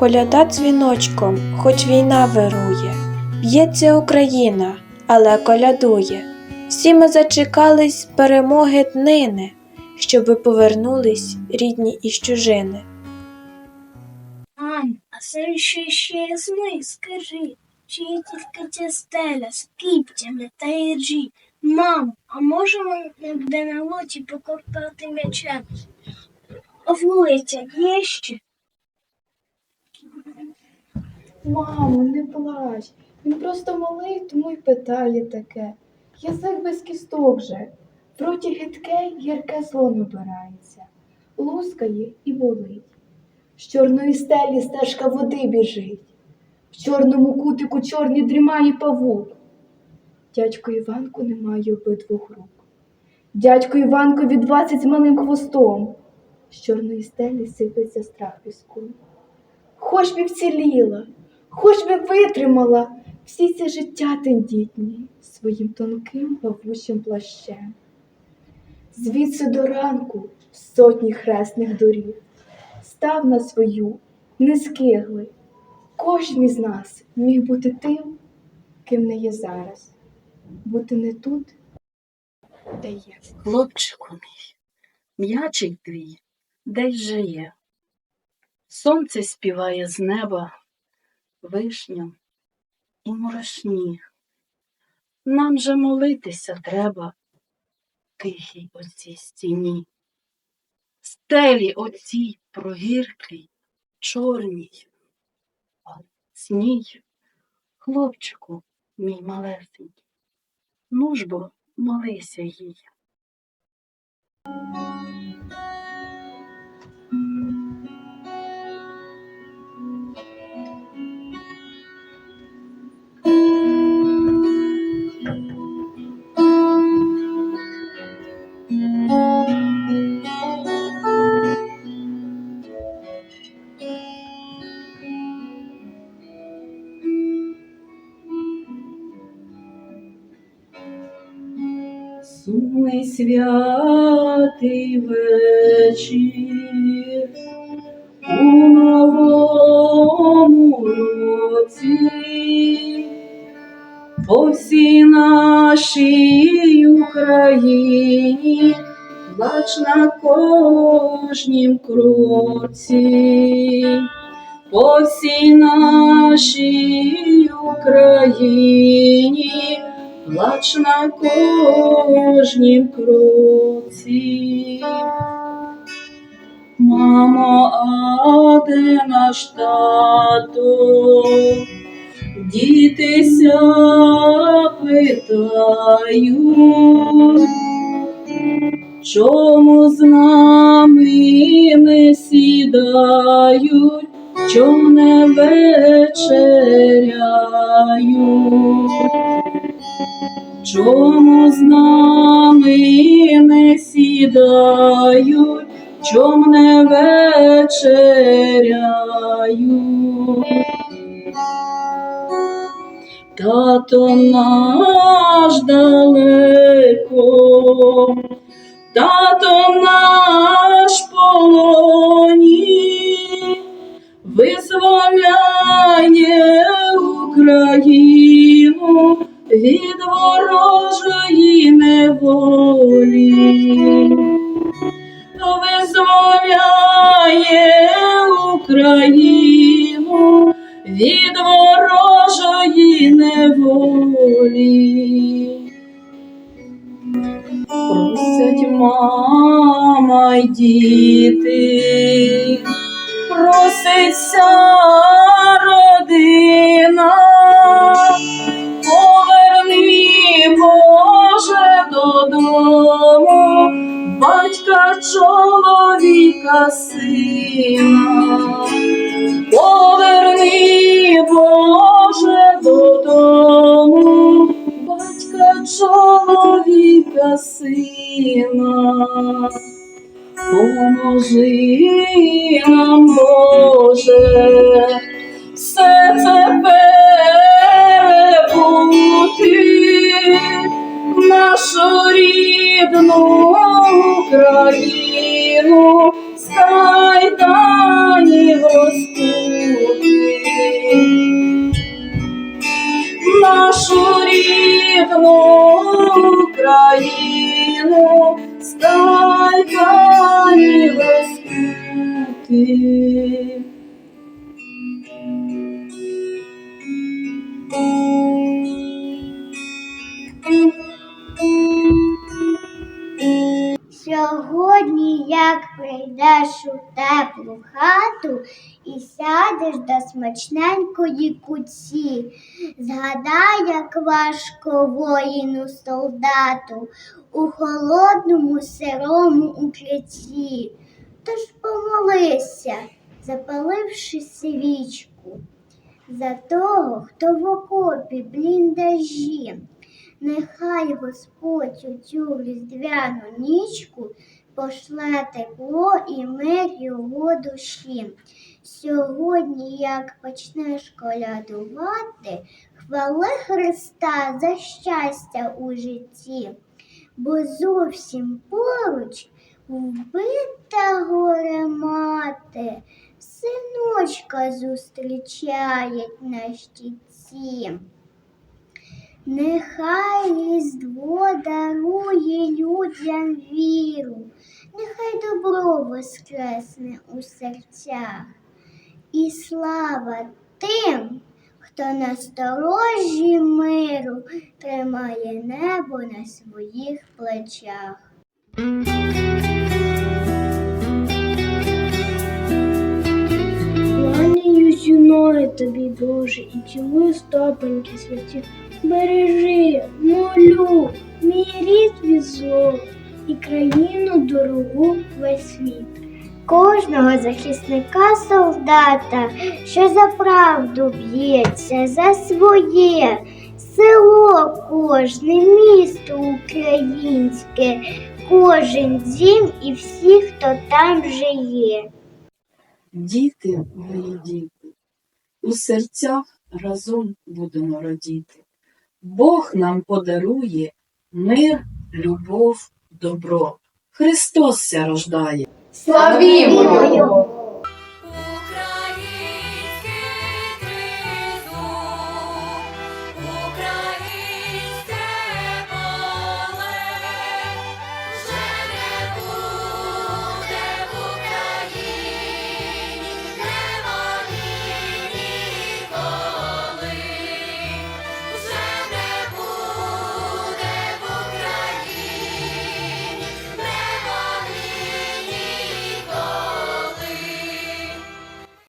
Коляда дзвіночком, хоч війна вирує, б'ється Україна, але колядує. Всі ми зачекались перемоги днини, щоби повернулись рідні із чужини. Мам, а це що ще сни, скажи, чи є тільки ця стеля з кіпцями та іржі? Мам, а можемо де на лоті покопати м'ячем? Вулиця є ще? Мамо, не плач. Він просто малий, тому й питає таке. Язик без кісток же. В роті гидке, гірке зло набирається, лускає і болить. З чорної стелі стежка води біжить, в чорному кутику чорні дрімає павук. Дядько Іванку немає обидвох рук. Дядько Іванкові двадцять з малим хвостом. З чорної стелі сипеться страх піском. Хоч би вціліла, хоч би витримала всі ці життя тендітні своїм тонким павучим плащем. Звідси до ранку сотні хресних доріг став на свою нескиглий. Кожен із нас міг бути тим, ким не є зараз, бути не тут, де є. Хлопчику мій, м'ячик твій десь же є. Сонце співає з неба вишням і мурашні. Нам же молитися треба тихій оцій стіні. Стелі оцій прогірклій, чорній, сній, хлопчику мій малесенький, ну ж бо молися їй. Сумний святий вечір. У новому році по всій нашій Україні плач на кожнім кроці, по всій нашій Україні плач на кожнім кроці. Мамо, а де наш тато? Дітися питають, чому з нами не сідають, чому не вечеряють? Чому з нами не сідають, чом не вечеряють? Тато наш далеко, тато наш полоні, визволяє Україну від мама й діти, проситься родина, поверни, Боже, додому, батька чоловіка сина, поверни, Боже, додому, батька чоловіка сина. Поможи нам, Боже, все це перебути, нашу рідну Україну з кайданів розкути. Нашу рідну Україну з кайданів Сьогодні, як прийдеш у теплу хату і сядеш до смачненької куці, згадай, як важко воїну солдату у холодному сирому укритті. Тож помолися, запаливши свічку, за того, хто в окопі бліндажі. Нехай Господь у цю різдвяну нічку пошле тепло і мир його душі. Сьогодні, як почнеш колядувати, хвали Христа за щастя у житті, бо зовсім поруч вбита горе мати, синочка зустрічає на щитці. Нехай Різдво дарує людям віру, нехай добро воскресне у серцях. І слава тим, хто на сторожі миру тримає небо на своїх плечах. Тобі, Боже, і цілую стопеньки святі. Бережи, молю, мій рід від і країну дорогу весь світ. Кожного захисника солдата, що за правду б'ється, за своє, село кожне, місто українське, кожен дім і всі, хто там є. Діти, мої діти, у серцях разом будемо радіти. Бог нам подарує мир, любов, добро. Христос ся рождає. Славімо його!